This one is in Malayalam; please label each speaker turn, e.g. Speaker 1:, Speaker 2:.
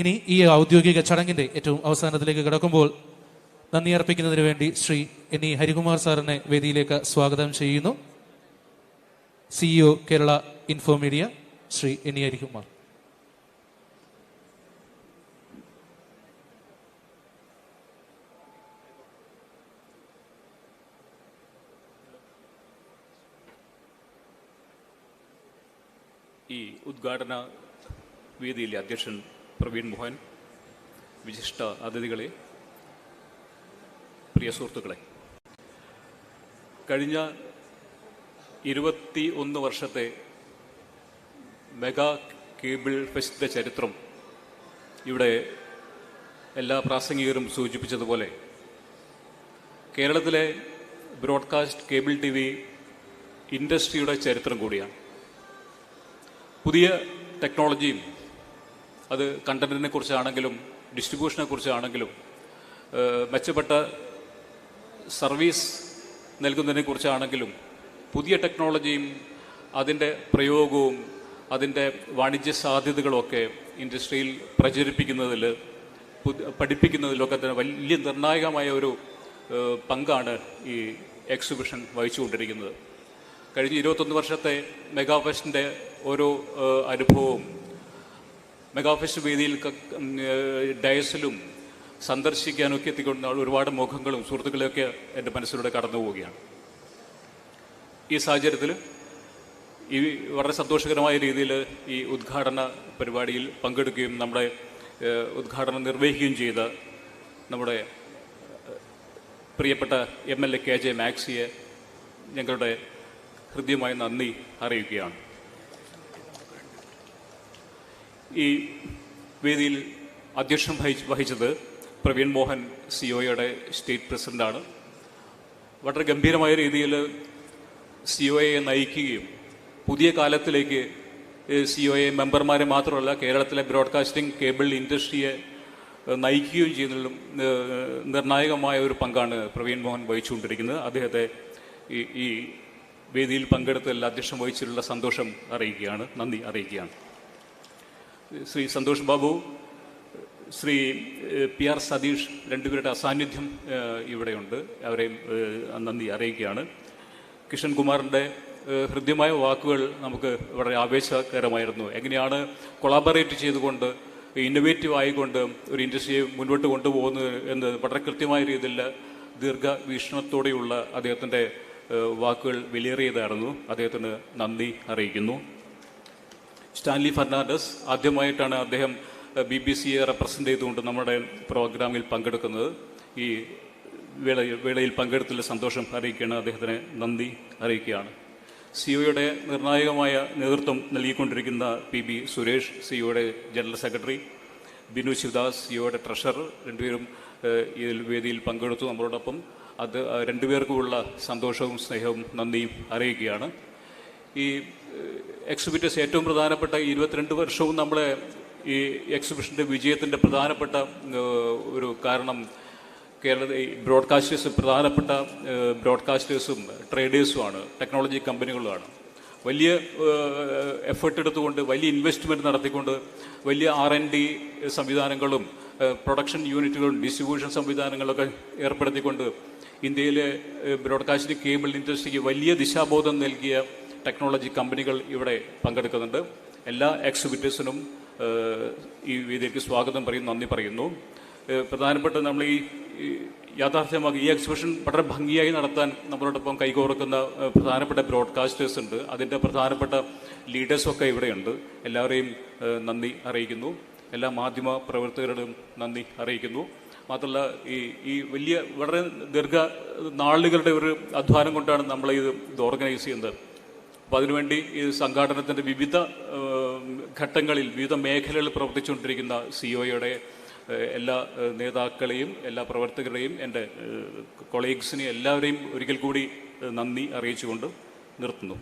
Speaker 1: ഇനി ഈ ഔദ്യോഗിക ചടങ്ങിന്റെ ഏറ്റവും അവസാനത്തിലേക്ക് കിടക്കുമ്പോൾ നന്ദി അർപ്പിക്കുന്നതിന് വേണ്ടി ശ്രീ എൻ ഇ ഹരികുമാർ സാറിനെ വേദിയിലേക്ക് സ്വാഗതം ചെയ്യുന്നു. CEO Kerala Infomedia Shri N E Harikumar.
Speaker 2: ഈ ഉദ്ഘാടന വേദിയിലെ അധ്യക്ഷൻ പ്രവീൺ മോഹൻ വിശിഷ്ട അതിഥികളെ പ്രിയ സുഹൃത്തുക്കളെ. കഴിഞ്ഞ ഇരുപത്തി ഒന്ന് വർഷത്തെ മെഗാ കേബിൾ ഫെസ്റ്റിന്റെ ചരിത്രം ഇവിടെ എല്ലാ പ്രാസംഗികരും സൂചിപ്പിച്ചതുപോലെ കേരളത്തിലെ ബ്രോഡ്കാസ്റ്റ് കേബിൾ ടി വി ഇൻഡസ്ട്രിയുടെ ചരിത്രം കൂടിയാണ്. പുതിയ ടെക്നോളജിയും അത് കണ്ടന്റിനെ കുറിച്ചാണെങ്കിലും ഡിസ്ട്രിബ്യൂഷനെ കുറിച്ചാണെങ്കിലും മെച്ചപ്പെട്ട സർവീസ് നൽകുന്നതിനെ കുറിച്ചാണെങ്കിലും പുതിയ ടെക്നോളജിയും അതിന്റെ പ്രയോഗവും അതിന്റെ വാണിജ്യ സാധ്യതകളൊക്കെ ഇൻഡസ്ട്രിയിൽ പ്രചരിപ്പിക്കുന്നതിൽ പഠിപ്പിക്കുന്നതിലൊക്കെ തന്നെ വലിയ നിർണായകമായ ഒരു പങ്കാണ് ഈ എക്സിബിഷൻ വഹിച്ചുകൊണ്ടിരിക്കുന്നത്. കഴിഞ്ഞ ഇരുപത്തൊന്ന് വർഷത്തെ മെഗാഫെസ്റ്റിന്റെ ഓരോ അനുഭവവും മെഗാ ഓഫീസ് വേദിയിൽ ഡയസിലും സന്ദർശിക്കാനൊക്കെ എത്തിക്കൊണ്ട ഒരുപാട് മുഖങ്ങളും സുഹൃത്തുക്കളെയൊക്കെ എന്റെ മനസ്സിലൂടെ കടന്നു പോവുകയാണ്. ഈ സാഹചര്യത്തിൽ ഈ വളരെ സന്തോഷകരമായ രീതിയിൽ ഈ ഉദ്ഘാടന പരിപാടിയിൽ പങ്കെടുക്കുകയും നമ്മുടെ ഉദ്ഘാടനം നിർവഹിക്കുകയും ചെയ്ത നമ്മുടെ പ്രിയപ്പെട്ട M L A K J മാക്സിയെ ഞങ്ങളുടെ ഹൃദ്യമായ നന്ദി അറിയിക്കുകയാണ്. ഈ വേദിയിൽ അധ്യക്ഷം വഹിച്ച് വഹിച്ചത് പ്രവീൺ മോഹൻ സിഒയുടെ സ്റ്റേറ്റ് പ്രസിഡന്റാണ്. വളരെ ഗംഭീരമായ രീതിയിൽ സിഒയെ നയിക്കുകയും പുതിയ കാലത്തിലേക്ക് സിഒയെ മെമ്പർമാരെ മാത്രമല്ല കേരളത്തിലെ ബ്രോഡ്കാസ്റ്റിംഗ് കേബിൾ ഇൻഡസ്ട്രിയെ നയിക്കുകയും ചെയ്യുന്നതിലും നിർണായകമായ ഒരു പങ്കാണ് പ്രവീൺ മോഹൻ വഹിച്ചുകൊണ്ടിരിക്കുന്നത്. അദ്ദേഹത്തെ ഈ ഈ വേദിയിൽ പങ്കെടുത്തതിൽ അധ്യക്ഷം വഹിച്ചിട്ടുള്ള സന്തോഷം അറിയിക്കുകയാണ്. നന്ദി അറിയിക്കുകയാണ്. ശ്രീ സന്തോഷ് ബാബു ശ്രീ പി ആർ സതീഷ് രണ്ടുപേരുടെ അസാന്നിധ്യം ഇവിടെയുണ്ട്. അവരെയും നന്ദി അറിയിക്കുകയാണ്. കിഷൻ കുമാറിന്റെ ഹൃദ്യമായ വാക്കുകൾ നമുക്ക് വളരെ ആവേശകരമായിരുന്നു. എങ്ങനെയാണ് കൊളാബറേറ്റ് ചെയ്തുകൊണ്ട് ഇന്നൊവേറ്റീവ് ആയിക്കൊണ്ട് ഒരു ഇൻഡസ്ട്രിയെ മുന്നോട്ട് കൊണ്ടുപോകുന്നത് എന്ന് വളരെ കൃത്യമായ രീതിയിൽ ദീർഘവീക്ഷണത്തോടെയുള്ള അദ്ദേഹത്തിന്റെ വാക്കുകൾ വിലയേറിയതായിരുന്നു. അദ്ദേഹത്തിന് നന്ദി അറിയിക്കുന്നു. സ്റ്റാൻലി ഫെർണാണ്ടസ് ആദ്യമായിട്ടാണ് അദ്ദേഹം ബി ബി സിയെ റെപ്രസെന്റ് ചെയ്തുകൊണ്ട് നമ്മുടെ പ്രോഗ്രാമിൽ പങ്കെടുക്കുന്നത്. ഈ വേളയിൽ വേളയിൽ പങ്കെടുത്തതിൽ സന്തോഷം അറിയിക്കുകയാണ്. അദ്ദേഹത്തിന് നന്ദി അറിയിക്കുകയാണ്. സിഒയുടെ നിർണായകമായ നേതൃത്വം നൽകിക്കൊണ്ടിരിക്കുന്ന പി ബി സുരേഷ് സിഒയുടെ ജനറൽ സെക്രട്ടറി. ബിനു ശിവദാസ് സിഒയുടെ ട്രഷറർ. രണ്ടുപേരും ഇതിൽ വേദിയിൽ പങ്കെടുത്തു നമ്മളോടൊപ്പം. അത് രണ്ടുപേർക്കുമുള്ള സന്തോഷവും സ്നേഹവും നന്ദിയും അറിയിക്കുകയാണ്. ഈ എക്സിബിറ്റേഴ്സ് ഏറ്റവും പ്രധാനപ്പെട്ട ഇരുപത്തിരണ്ട് വർഷവും നമ്മളെ ഈ എക്സിബിഷന്റെ വിജയത്തിന്റെ പ്രധാനപ്പെട്ട ഒരു കാരണം കേരള ബ്രോഡ്കാസ്റ്റേഴ്സ് പ്രധാനപ്പെട്ട ബ്രോഡ്കാസ്റ്റേഴ്സും ട്രേഡേഴ്സുമാണ് ടെക്നോളജി കമ്പനികളുമാണ്. വലിയ എഫേർട്ട് എടുത്തുകൊണ്ട് വലിയ ഇൻവെസ്റ്റ്മെന്റ് നടത്തിക്കൊണ്ട് വലിയ ആർ എൻ ഡി സംവിധാനങ്ങളും പ്രൊഡക്ഷൻ യൂണിറ്റുകളും ഡിസ്ട്രിബ്യൂഷൻ സംവിധാനങ്ങളൊക്കെ ഏർപ്പെടുത്തിക്കൊണ്ട് ഇന്ത്യയിലെ ബ്രോഡ്കാസ്റ്റിംഗ് കേബിൾ ഇൻഡസ്ട്രിക്ക് വലിയ ദിശാബോധം നൽകിയ ടെക്നോളജി കമ്പനികൾ ഇവിടെ പങ്കെടുക്കുന്നുണ്ട്. എല്ലാ എക്സിബിറ്റേഴ്സിനും ഈ വേദിക്ക് സ്വാഗതം പറയുന്നു നന്ദി പറയുന്നു. പ്രധാനപ്പെട്ട നമ്മൾ ഈ യാഥാർത്ഥ്യമാക്കി ഈ എക്സിബിഷൻ വളരെ ഭംഗിയായി നടത്താൻ നമ്മളോടൊപ്പം കൈകോർക്കുന്ന പ്രധാനപ്പെട്ട ബ്രോഡ്കാസ്റ്റേഴ്സ് ഉണ്ട്. അതിന്റെ പ്രധാനപ്പെട്ട ലീഡേഴ്സൊക്കെ ഇവിടെയുണ്ട്. എല്ലാവരെയും നന്ദി അറിയിക്കുന്നു. എല്ലാ മാധ്യമ പ്രവർത്തകരോടും നന്ദി അറിയിക്കുന്നു. മാത്രമല്ല ഈ ഈ വലിയ വളരെ ദീർഘ നാളുകളുടെ ഒരു അധ്വാനം കൊണ്ടാണ് നമ്മൾ ഇത് ഓർഗനൈസ് ചെയ്യുന്നത്. അപ്പോൾ അതിനുവേണ്ടി ഈ സംഘാടനത്തിന്റെ വിവിധ ഘട്ടങ്ങളിൽ വിവിധ മേഖലകളിൽ പ്രവർത്തിച്ചുകൊണ്ടിരിക്കുന്ന സിഒയുടെ എല്ലാ നേതാക്കളെയും എല്ലാ പ്രവർത്തകരെയും എന്റെ കൊളീഗ്സിനെ എല്ലാവരെയും ഒരിക്കൽ കൂടി നന്ദി അറിയിച്ചുകൊണ്ട് നിർത്തുന്നു.